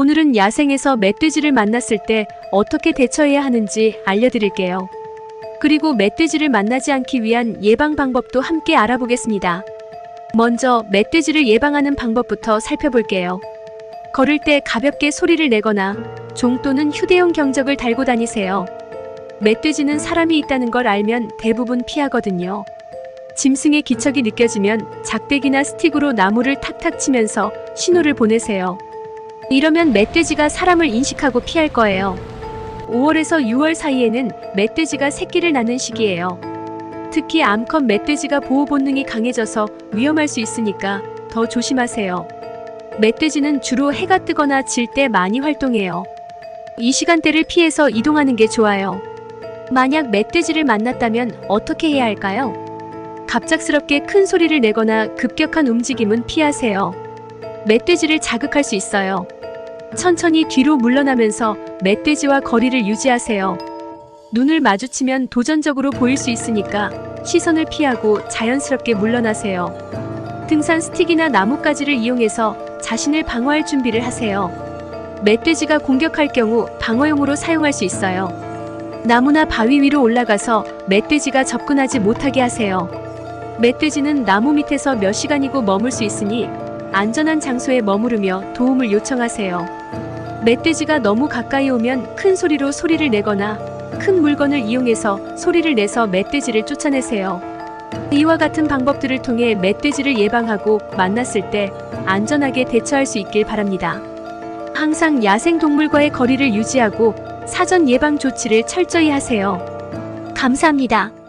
오늘은 야생에서 멧돼지를 만났을 때 어떻게 대처해야 하는지 알려드릴게요. 그리고 멧돼지를 만나지 않기 위한 예방 방법도 함께 알아보겠습니다. 먼저 멧돼지를 예방하는 방법부터 살펴볼게요. 걸을 때 가볍게 소리를 내거나 종 또는 휴대용 경적을 달고 다니세요. 멧돼지는 사람이 있다는 걸 알면 대부분 피하거든요. 짐승의 기척이 느껴지면 작대기나 스틱으로 나무를 탁탁 치면서 신호를 보내세요. 이러면 멧돼지가 사람을 인식하고 피할 거예요. 5월에서 6월 사이에는 멧돼지가 새끼를 낳는 시기예요. 특히 암컷 멧돼지가 보호 본능이 강해져서 위험할 수 있으니까 더 조심하세요. 멧돼지는 주로 해가 뜨거나 질 때 많이 활동해요. 이 시간대를 피해서 이동하는 게 좋아요. 만약 멧돼지를 만났다면 어떻게 해야 할까요? 갑작스럽게 큰 소리를 내거나 급격한 움직임은 피하세요. 멧돼지를 자극할 수 있어요. 천천히 뒤로 물러나면서 멧돼지와 거리를 유지하세요. 눈을 마주치면 도전적으로 보일 수 있으니까 시선을 피하고 자연스럽게 물러나세요. 등산 스틱이나 나뭇가지를 이용해서 자신을 방어할 준비를 하세요. 멧돼지가 공격할 경우 방어용으로 사용할 수 있어요. 나무나 바위 위로 올라가서 멧돼지가 접근하지 못하게 하세요. 멧돼지는 나무 밑에서 몇 시간이고 머물 수 있으니 안전한 장소에 머무르며 도움을 요청하세요. 멧돼지가 너무 가까이 오면 큰 소리로 소리를 내거나 큰 물건을 이용해서 소리를 내서 멧돼지를 쫓아내세요. 이와 같은 방법들을 통해 멧돼지를 예방하고 만났을 때 안전하게 대처할 수 있길 바랍니다. 항상 야생 동물과의 거리를 유지하고 사전 예방 조치를 철저히 하세요. 감사합니다.